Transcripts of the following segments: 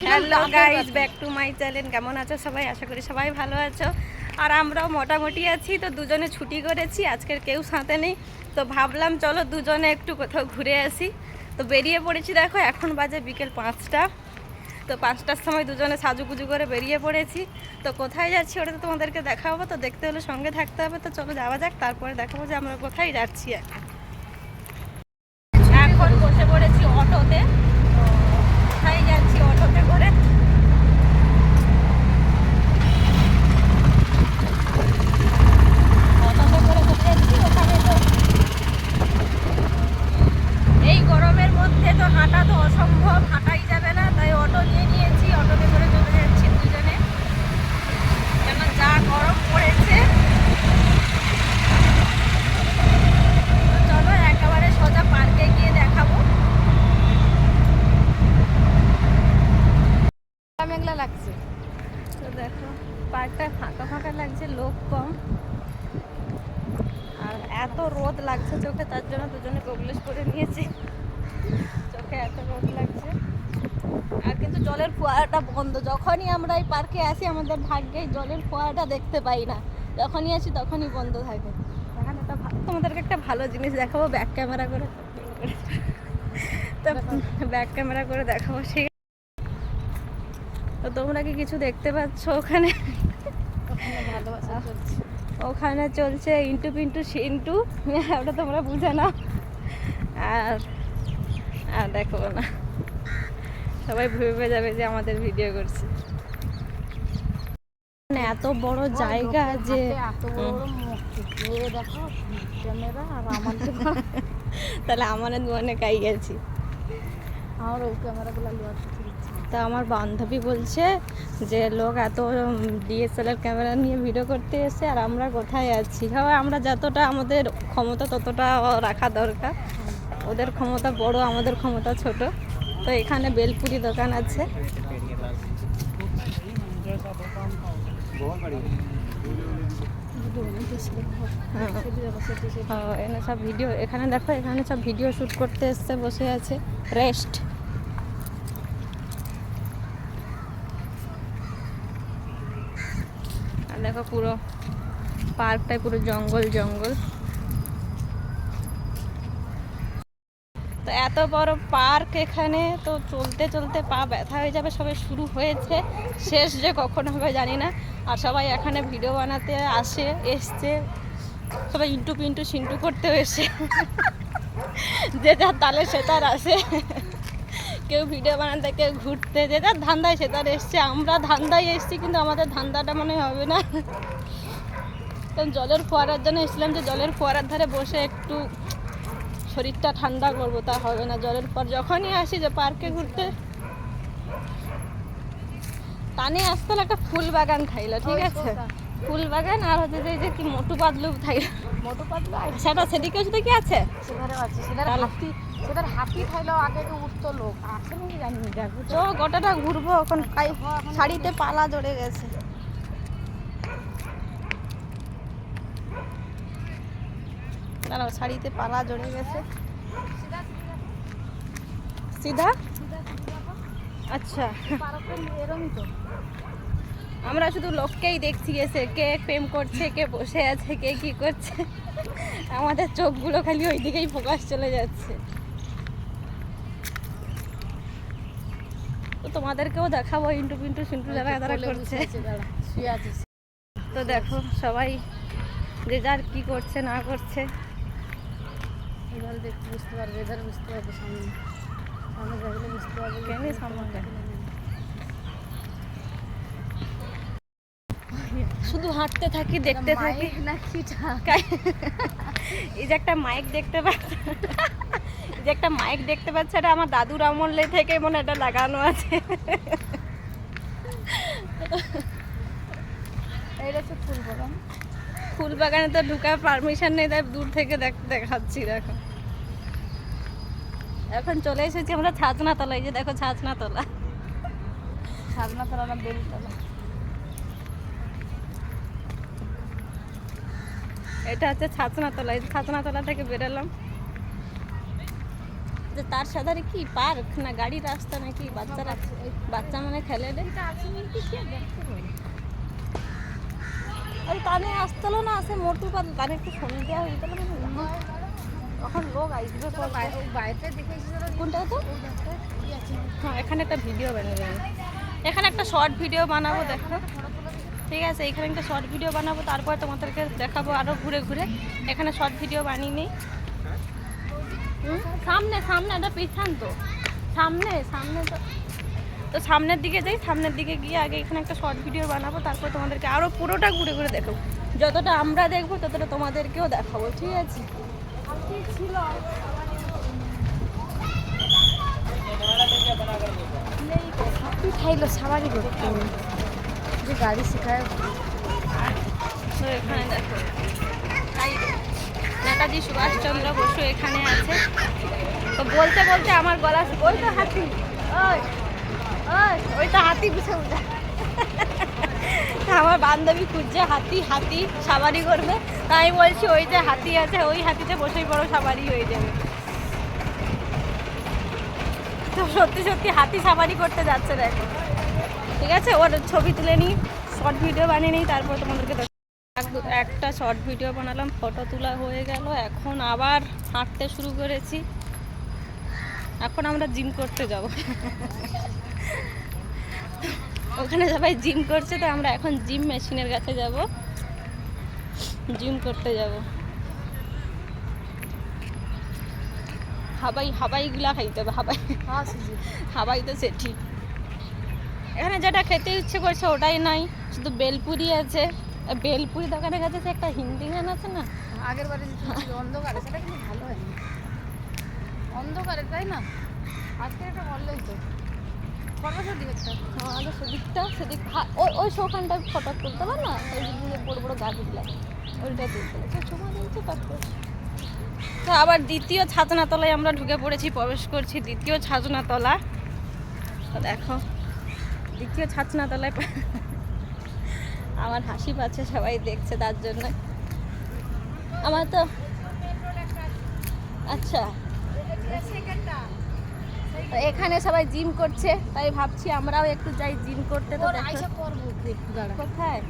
Hello guys back to my channel কেমন আছো সবাই? আশা করি সবাই ভালো আছো। আর আমরাও মোটামুটি আছি তো দুজনে ছুটি করেছি আজকের কেউ সাথে নেই। তো ভাবলাম চলো দুজনে একটু কোথাও ঘুরে আসি। তো বেরিয়ে পড়েছি দেখো এখন বাজে বিকেল পাঁচটা। তো পাঁচটার সময় দুজনে সাজুগুজু করে বেরিয়ে পড়েছি। তো কোথায় যাচ্ছি ওটা তো তোমাদেরকে দেখাবো তো দেখতে হলে সঙ্গে থাকতে হবে। তো চলো যাওয়া যাক তারপরে দেখাবো যে আমরা কোথায় যাচ্ছি। এখন বসে পড়েছি অটোতে তো কোথায় যাচ্ছি অটোতে করে অটোতে করে কোথায় যাচ্ছি ওখানে তো এই গরমের মধ্যে তো হাঁটা তো অসম্ভব হাঁটাই যাবে না তাই অটো নিয়ে নিয়েছি অটোতে করে চলে যাচ্ছি দুজনে কেন যা গরম পড়েছে তো চলো একেবারে সোজা পার্কে গিয়ে দেখাবো মেঘলা লাগছে তো দেখো পার্কটা ফাঁকা ফাঁকা লাগছে লোক কম আর এত রোদ লাগছে চোখে তার জন্য দুজনে গোগলেস করে নিয়েছি। চোখে এত রোদ লাগছে। আর কিন্তু জলের ফোয়ারাটা বন্ধ। যখনই আমরা এই পার্কে আসি, আমাদের ভাগ্যে জলের ফোয়ারাটা দেখতে পাই না। যখনই আসি, তখনই বন্ধ থাকে। তোমাদেরকে একটা ভালো জিনিস দেখাবো ব্যাক ক্যামেরা করে। তো ব্যাক ক্যামেরা করে দেখাবো ঠিক তো তোমরা কি কিছু দেখতে পাচ্ছ ওখানে ভালোবাসা চলছে। ওখানে চলছে ইন্টু পিন্টু সিন্টু ওটা তোমরা বুঝে নাও আর আর দেখো না। সবাই ভেবে যাবে যে আমাদের ভিডিও করছে। মানে এত বড় জায়গা যে হাতে এত বড় বড় মূর্তি দেখো ক্যামেরা আর আমার তাহলে আমাদের অনেক আই গেছি। আমার ওই ক্যামেরাগুলো দিচ্ছে তো আমার বান্ধবী বলছে যে লোক এত ডিএসএলআর ক্যামেরা নিয়ে ভিডিও করতে এসে আর আমরা কোথায় আছি? হয় আমরা যতটা আমাদের ক্ষমতা ততটা রাখা দরকার। ওদের ক্ষমতা বড় আমাদের ক্ষমতা ছোট। তো এখানে বেলপুরি দোকান আছে। হ্যাঁ। হ্যাঁ, এখানে সব ভিডিও এখানে দেখো এখানে সব ভিডিও শ্যুট করতে এসছে বসে আছে। রেস্ট দেখো পুরো পার্কটাই পুরো জঙ্গল জঙ্গল। তো এত বড় পার্ক এখানে, তো চলতে চলতে পা ব্যথা হয়ে যাবে, সবে শুরু হয়েছে। শেষ যে কখন হবে জানি না। আর সবাই এখানে ভিডিও বানাতে আসে, এসছে। সবাই ইন্টু পিন্টু, সিন্টু করতেও এসে। যে যার তালে, সে তার আসে। কেউ ভিডিও বানাতে কেউ ঘুরতে যে তার ধান্দায় সে তার এসছে। আমরা ধান্দায় এসছি কিন্তু আমাদের ধান্দাটা মনে হবে না। কারণ জলের ফোয়ারার জন্য এসেছিলাম যে জলের ফোয়ারার ধারে বসে একটু শরীরটা ঠান্ডা করব তা হবে না। জলের পর যখনই আসি যে পার্কে ঘুরতে টানে আসতে একটা ফুল বাগান থাইলো ঠিক আছে? ফুল বাগান আর হচ্ছে যে যে কি মোটু পাতলু থাইলো। মোটু পাতলা? সেটা সেদিকে শুধু কি আছে? সেধারে আছে সেধারে তাহলে- হাতি থাইলো আগে উঠতো লোক জানি। দেখো গোটাটা ঘুরবো, এখন শাড়িতে পালা জড়ে গেছে। দাঁড়াও, শাড়িতে পালা জড়ে গেছে। সিধা? আচ্ছা। আমরা শুধু লোককেই দেখছি, এসে কে প্রেম করছে, কে বসে আছে, কে কি করছে। আমাদের চোখগুলো খালি ওই দিকেই ফোকাস চলে যাচ্ছে। তোমাদেরকেও দেখাবো ইন্টু পিন্টু সিন্টু যারা যারা করছে। তো দেখো সবাই যে যার কি করছে না করছে। দেখতে বুঝতে পারবে বুঝতে পারবে সামনে। বুঝতে পারবে কেন সামনে? শুধু হাঁটতে থাকি দেখতে থাকি। না এই যে একটা মাইক দেখতে পাচ্ছ। যে একটা মাইক দেখতে পাচ্ছ এটা আমার দাদুর আমলে থেকে মনে এটা লাগানো আছে। এইটা হচ্ছে ফুল বাগান। ফুল বাগানে তো ঢুকার পারমিশন নেই তাই দূর থেকে দেখ- দেখাচ্ছি দেখো। এখন চলে এসেছি আমরা ছাচনা তলায় যে দেখো ছাচনা তলা সাজনা তলা না বেলতলা। এটা হচ্ছে ছাচনা তলা এই ছাচনা তলা থেকে বেরোলাম। যে তার সাধারে কি পার্ক না গাড়ি রাস্তা নাকি বাচ্চারা বাচ্চা মানে খেলে মানে ওই কানে আসতলো না আসে মোটু পাতলা কানে একটু শুনে দেওয়া হয়ে গেল তখন লোক আসবে কোনটা তো হ্যাঁ এখানে একটা ভিডিও বানাবো এখানে একটা শর্ট ভিডিও বানাবো দেখো। ঠিক আছে এখানে একটা শর্ট ভিডিও বানাবো তারপর তোমাদেরকে দেখাবো আরও ঘুরে ঘুরে। এখানে শর্ট ভিডিও বানিয়ে নিই। সামনে সামনে এটা পিছান তো। সামনে সামনে তো তো সামনের দিকে যাই সামনের দিকে গিয়ে আগে এখানে একটা শর্ট ভিডিও বানাবো তারপর তোমাদেরকে আরও পুরোটা ঘুরে ঘুরে দেখাবো। যতটা আমরা দেখব ততটা তোমাদেরকেও দেখাবো ঠিক আছে? ছিল তুই খাইলো সাবারি করতে যে গাড়ি শেখায় তো। এখানে দেখো নেতাজি সুভাষচন্দ্র বসু এখানে আছে। তো বলতে বলতে আমার গলা ওই তো হাতি, ওই তো হাতি বুঝে আমার বান্ধবী খুঁজছে, হাতি হাতি সাবারি করবে। তাই বলছি, ওই যে হাতি আছে, ওই হাতিতে বসেই বড় সাবারি হয়ে যাবে। তো সত্যি সত্যি হাতি সাবারি করতে যাচ্ছে, দেখো। ঠিক আছে? ওর ছবি তুলে নিই শর্ট ভিডিও বানিয়ে নিই, তারপর তোমাদেরকে একটা শর্ট ভিডিও বানালাম ফটো তোলা হয়ে গেল এখন আবার হাঁটতে শুরু করেছি। এখন আমরা জিম করতে যাব। ওখানে সবাই জিম করছে তো আমরা এখন জিম মেশিনের কাছে যাব। জিম করতে যাব। হাবাই হাবাইগুলা খাইতে হবে হাবাই। হ্যাঁ হাবাই তো সে ঠিক এখানে যেটা খেতে ইচ্ছে করছে ওটাই নাই শুধু বেলপুরি আছে। বেলপুরি দোকানের কাছে যে একটা হিন্দি গান আছে না? আগের বারে যে অন্ধকারে সেটা কিন্তু ভালো হয়নি। অন্ধকারে তাই না? আজকে এটা বললেই তো হ্যাঁ সেদিকটা সেদিক ওই ওই শোখানটা ফটো তুলতে পার না? ওই যে বড় বড় গাছগুলো ওইটা তুলতে। সময় দিয়েছে পাসপোর্ট তো আবার দ্বিতীয় ছাতনাতলায় আমরা ঢুকে পড়েছি প্রবেশ করছি দ্বিতীয় ছাতনাতলা। তো দেখো দ্বিতীয় ছাতনাতলায় আমার হাসি পাচ্ছে সবাই দেখছে তার জন্য। আমার তো আচ্ছা। তো এখানে সবাই জিম করছে তাই ভাবছি আমরাও একটু যাই জিম করতে তো কোথায়?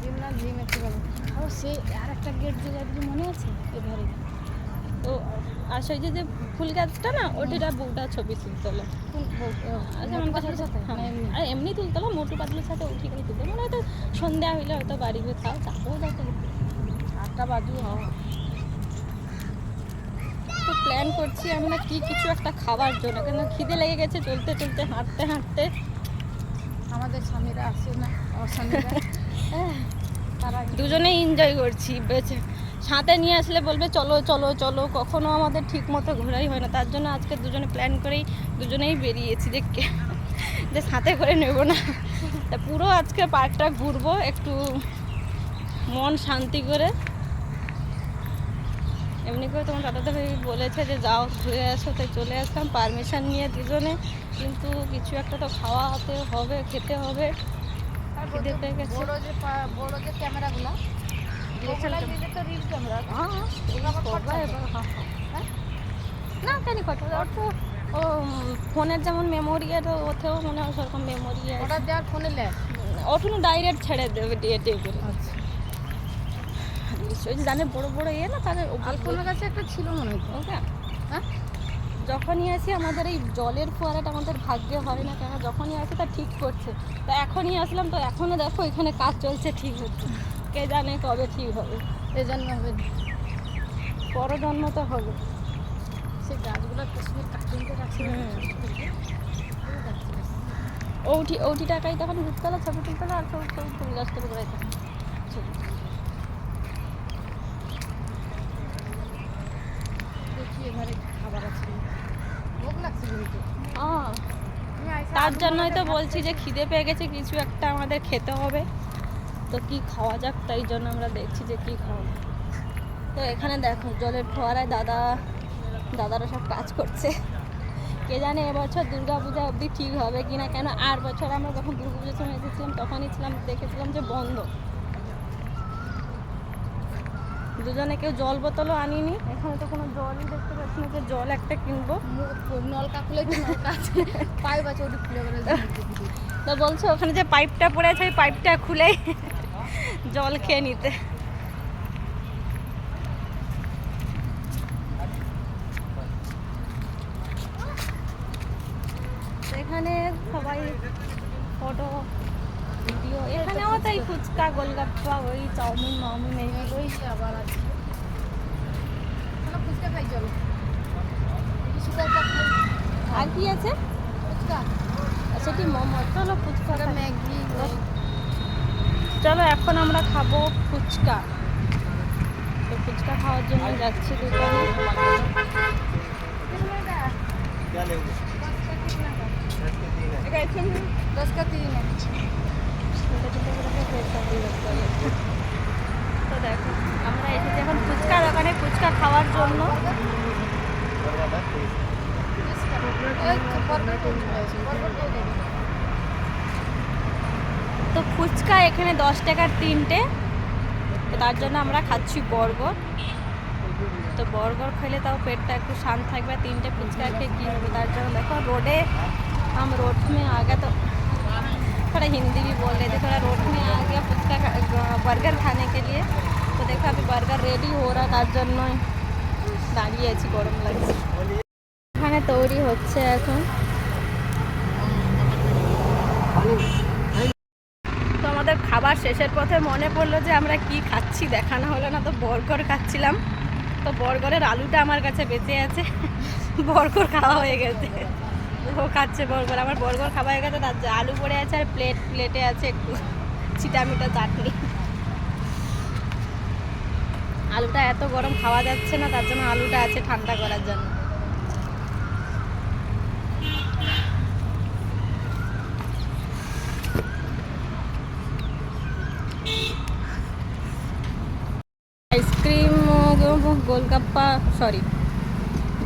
জিম না জিম একটু যাব ও সে আর একটা গেট যে মনে আছে? এবারে। তো আর সেই যে যে ফুল গাছটা না ওটিটা বউটা ছবি তুলতলো। আচ্ছা? হ্যাঁ। এমনি? আর এমনি তুলতলো মোটু পাতলুর সাথে উঠি করে তুলতে। মানে হয়তো সন্ধ্যা হইলে হয়তো বাড়ি গিয়ে খাও তারপরেও দেখো আটটা বাজু তো প্ল্যান করছি আমরা কি কিছু একটা খাবার জন্য কেন খিদে লেগে গেছে চলতে চলতে হাঁটতে হাঁটতে। আমাদের স্বামীরা আসে না আমার স্বামীরা তারা দুজনেই এনজয় করছি বেছে সাথে নিয়ে আসলে বলবে, চলো চলো চলো। কখনো আমাদের ঠিক মতো ঘোরাই হয় না। তার জন্য আজকে দুজনে প্ল্যান করেই দুজনেই বেরিয়েছি। যে যে সাথে করে নেব না। তা পুরো আজকে পার্কটা ঘুরবো, একটু মন শান্তি করে। এমনি করে তোমার দাদাতে ভাই বলেছে যে, যাও, ঘুরে আসো। তাই চলে আসলাম। পারমিশন নিয়ে দুজনে। কিন্তু কিছু একটা তো খাওয়াতে হবে, খেতে হবে। তারপর খিদে তো পেয়ে গেছে। বড় যে বড় যে ক্যামেরাগুলো না কেন কথা ওর তো ও ফোনের যেমন মেমোরি আর ওতেও মনে হয় সেরকম মেমোরি আছে। অর্ডার দেওয়ার ফোনে লে ওঠুন ডাইরেক্ট ছেড়ে দেবে দিয়ে করে আচ্ছা। ওই জানে বড় বড় ইয়ে না তাহলে আলপনার কাছে একটা ছিল মনে হয়। ওকে। হ্যাঁ? যখনই আসি আমাদের এই জলের ফোয়ারাটা আমাদের ভাগ্যে হয় না কেন যখনই আসি তা ঠিক করছে। তো এখনই আসলাম তো এখনও দেখো এখানে কাজ চলছে ঠিক হচ্ছে। কে জানে কবে ঠিক হবে। এই জন্য হবে। বড় জন্ম তো হবে। সে গাছগুলো কাশ্মীর রাখছে। হুম। ওটি ওটি টাকাই তখন ঘুরতে হলো ছবি তুলতে আর সব সব ফুল গাছ তুলে করে ছবি দেখি এবারে খাবার আছে। ভোগ লাগছে কিন্তু। তার জন্যই তো বলছি যে খিদে পেয়ে গেছে কিছু একটা আমাদের খেতে হবে। তো কি খাওয়া যাক তাই জন্য আমরা দেখছি যে কি খাওয়াবো তো এখানে দেখো জলের ফোয়ারায় দাদা দাদারা সব কাজ করছে। কে জানে এবছর দুর্গা পূজা অবধি ঠিক হবে কি না কেন আর বছর আমরা যখন দুর্গা পুজোর সময় এসেছিলাম তখনই ছিলাম দেখেছিলাম যে বন্ধ। দুজনে কেউ জল বোতলও আনিনি এখানে তো কোনো জলই দেখতে পাচ্ছি না যে জল একটা কিনবো। নলকা খুলে কি নলকা আছে। পাইপ আছে ওটি খুলে তো বলছো ওখানে যে পাইপটা পড়ে আছে ওই পাইপটা খুলেই জল খেয়ে নিতে। এখানে সবাই ফটো ভিডিও এখানেও তাই ফুচকা গোলগাপ্পা ওই চাউমিন মাউমিন এইগুলোই আবার আছে। ফুচকা খাই চলো। আর কি আছে? ফুচকা। সেটি মোমো। চলো ফুচকা ম্যাগি চলো এখন আমরা খাব ফুচকা। তো ফুচকা খাওয়ার জন্য যাচ্ছি দোকানে। দশ কা তিন তো দেখো আমরা এসেছি এখন ফুচকা দোকানে ফুচকা খাওয়ার জন্য। ফুচকা তো ফুচকা এখানে দশ টাকার তিনটে তো তার জন্য আমরা খাচ্ছি বর্গর তো বর্গর খেলে তাও পেটটা একটু শান্ত থাকবে আর তিনটে ফুচকা খেয়ে কী হবে তার জন্য দেখো रोडे हम रोड में आ गया तो थोड़ा हिंदी भी बोल रहे थे थोड़ा रोड में आ गया ফুচকা बर्गर खाने के लिए তো দেখো আমি বার্গার রেডি हो रहा তার জন্য দাঁড়িয়ে আছি গরম লাগছে এখানে তৈরি হচ্ছে এখন তো আমাদের খাবার শেষের পথে মনে পড়ল যে আমরা কি খাচ্ছি দেখানো হলো না তো বর্গর খাচ্ছিলাম। তো বর্গরের আলুটা আমার কাছে বেঁচে আছে। বর্গর খাওয়া হয়ে গেছে। ও খাচ্ছে বর্গর আমার বর্গর খাওয়া হয়ে গেছে, তার আলু পড়ে আছে আর প্লেট প্লেটে আছে একটু। চিটামিটা চাটনি। আলুটা এত গরম খাওয়া যাচ্ছে না, তার জন্য আলুটা আছে ঠান্ডা করার জন্য আইসক্রিম গোলগাপ্পা সরি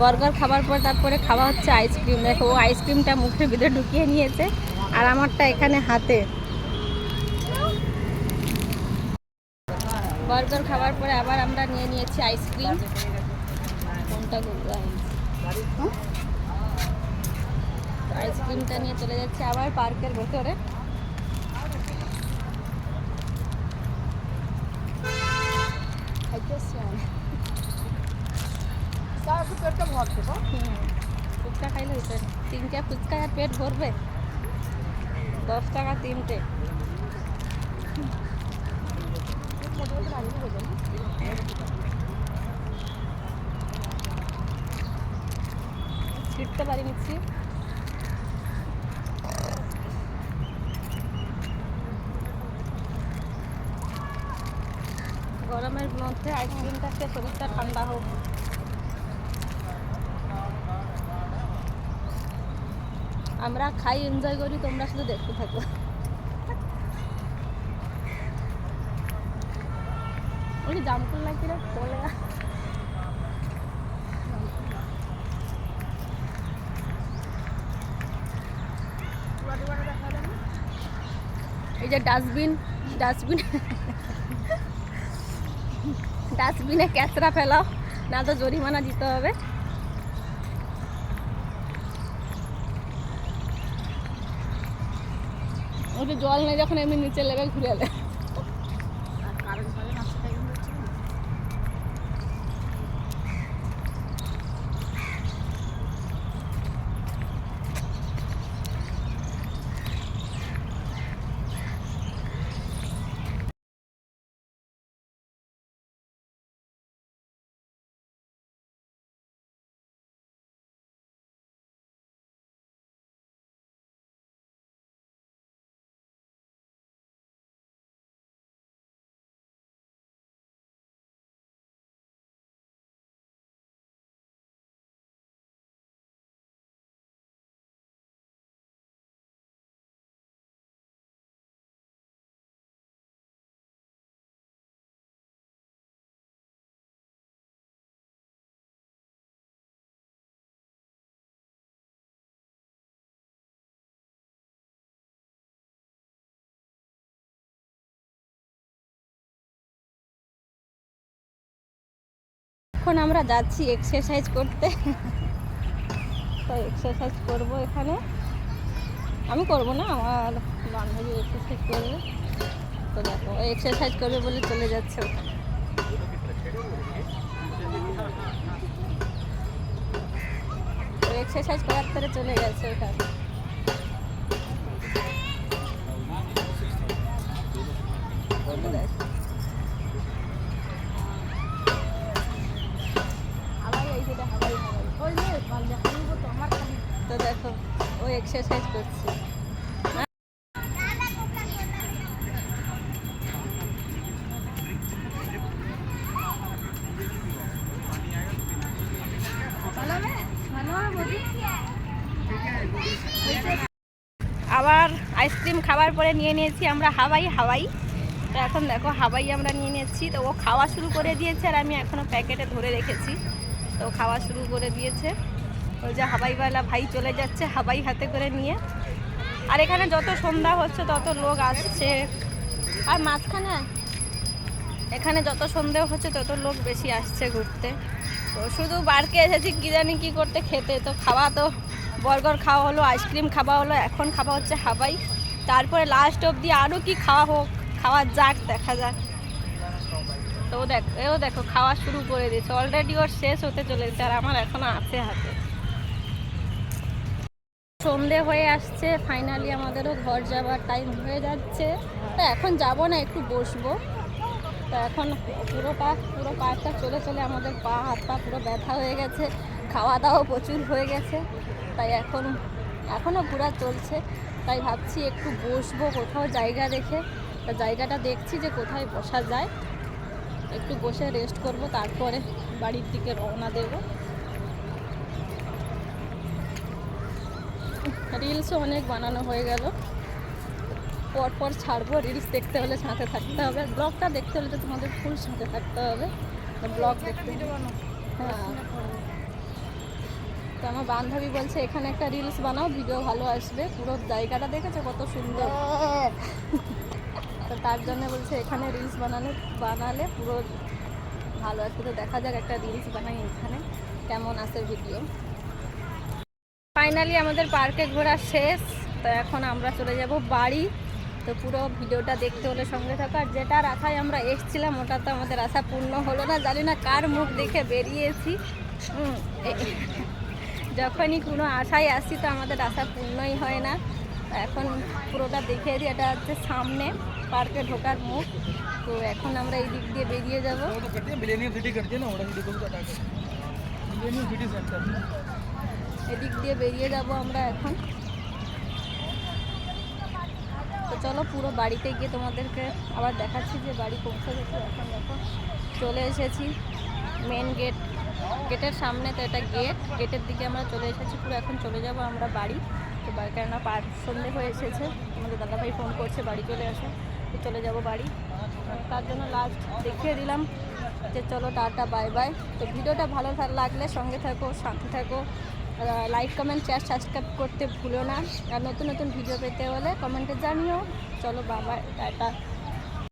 বার্গার খাবার পর তারপরে খাওয়া হচ্ছে আইসক্রিম। দেখো, ও আইসক্রিমটা মুখের ভিতরে ঢুকিয়ে নিয়েছে আর আমারটা এখানে হাতে। বার্গার খাবার পরে আবার আমরা নিয়ে নিয়েছি আইসক্রিম। কোনটা আইসক্রিমটা নিয়ে চলে যাচ্ছে আবার পার্কের ভেতরে। পেটটা ভরছে তো হুম, ফুচকা খাইলে হইতো তিনটে ফুচকা আর পেট ভরবে দশ টাকা তিনটে ছিটতে পারি নিচ্ছি গরমের মধ্যে আইসক্রিমটা খেয়ে শরীরটা ঠান্ডা হোক আমরা খাই এনজয় করি, তোমরা শুধু দেখতে থাকো। ওই জামকুল লাগছে রে? গেল। এই যে ডাস্টবিন ডাস্টবিন। ডাস্টবিনে ক্যাচরা ফেলাও, না তো জরিমানা দিতে হবে। জল নেই যখন এমনি নিচে লেগে ঘুরে এখন আমরা যাচ্ছি এক্সারসাইজ করতে। তো এক্সারসাইজ করব এখানে। আমি করব না, আমার বান্ধবী এক্সারসাইজ করবে। তো দেখো এক্সারসাইজ করবে বলে চলে যাচ্ছে এক্সারসাইজ করার পরে চলে গেছে ওখানে এক্সারসাইজ করছে। আবার আইসক্রিম খাবার পরে নিয়ে নিয়েছি আমরা হাওয়াই হাওয়াই। এখন দেখো, হাওয়াই আমরা নিয়ে নিয়েছি। তো ও খাওয়া শুরু করে দিয়েছে আর আমি এখনও প্যাকেটে ধরে রেখেছি। তো খাওয়া শুরু করে দিয়েছে। ওই যে হাবাইওয়ালা ভাই চলে যাচ্ছে হাবাই হাতে করে নিয়ে। আর এখানে যত সন্ধ্যা হচ্ছে তত লোক আসছে। আর মাঝখানে? এখানে যত সন্দেহ হচ্ছে তত লোক বেশি আসছে ঘুরতে। তো শুধু পার্কে এসেছি কী জানি কী করতে খেতে। তো খাওয়া তো বর্গর খাওয়া হলো আইসক্রিম খাওয়া হলো এখন খাওয়া হচ্ছে হাবাই। তারপরে লাস্ট অবধি আরও কি খাওয়া হোক খাওয়া যাক দেখা যাক। তো দেখ এও দেখো খাওয়া শুরু করে দিয়েছে। অলরেডি ওর শেষ হতে চলেছে আর আমার এখনও আছে হাতে। সন্ধে হয়ে আসছে ফাইনালি আমাদেরও ঘর যাবার টাইম হয়ে যাচ্ছে। তো এখন যাব না, একটু বসবো। তো এখন পুরো পা, পুরো পাটা চলে চলে আমাদের পা, হাত পা পুরো ব্যথা হয়ে গেছে, খাওয়া দাওয়া প্রচুর হয়ে গেছে। তাই এখন, এখনও ঘোরা চলছে। তাই ভাবছি একটু বসবো কোথাও জায়গা দেখে। তা জায়গাটা দেখছি যে কোথায় বসা যায়। একটু বসে রেস্ট করব, তারপরে বাড়ির দিকে রওনা দেবো। রিলসও অনেক বানানো হয়ে গেল। পর পর ছাড়বো রিলস দেখতে হলে সাথে থাকতে হবে। ব্লগটা দেখতে হলে তো তোমাদের ফুল সাথে থাকতে হবে। ব্লগ দেখতে হ্যাঁ। তো আমার বান্ধবী বলছে এখানে একটা রিলস বানাও ভিডিও ভালো আসবে। পুরো জায়গাটা দেখেছ? কত সুন্দর। তো তার জন্য বলছে এখানে রিলস বানালে বানালে পুরো ভালো আসবে। তো দেখা যাক একটা রিলস বানাই এখানে। কেমন আসে ভিডিও ফাইনালি আমাদের পার্কে ঘোরা শেষ। তো এখন আমরা চলে যাব বাড়ি। তো পুরো ভিডিওটা দেখতে হলে সঙ্গে থাকো। আর যেটার আশায় আমরা এসেছিলাম, ওটা তো আমাদের আশা পূর্ণ হলো না। জানি না কার মুখ দেখে বেরিয়েছি। যখনই কোনো আশায় আসি তো আমাদের আশা পূর্ণই হয় না। এখন পুরোটা দেখে দিই। এটা হচ্ছে সামনে, পার্কে ঢোকার মুখ। তো এখন আমরা এই দিক দিয়ে বেরিয়ে যাব। এদিক দিয়ে বেরিয়ে যাব আমরা এখন। তো চলো পুরো বাড়িতে গিয়ে তোমাদেরকে আবার দেখাচ্ছি যে বাড়ি পৌঁছে গেছে। এখন দেখো, চলে এসেছি মেন গেট গেটের সামনে তো এটা গেট গেটের দিকে আমরা চলে এসেছি, পুরো এখন চলে যাব আমরা বাড়ি। তো কেননা পার সন্ধে হয়ে এসেছে। আমাদের দাদাভাই ফোন করছে, বাড়ি চলে আসে। তো চলে যাব বাড়ি। তার জন্য লাস্ট দেখিয়ে দিলাম যে চলো টাটা বাই বাই তো ভিডিওটা ভালো লাগলে সঙ্গে থাকো, সাথে থাকো। লাইক কমেন্ট শেয়ার সাবস্ক্রাইব করতে ভুলো না। আর নতুন নতুন ভিডিও পেতে হলে কমেন্টে জানিও। চলো বাবা টাটা।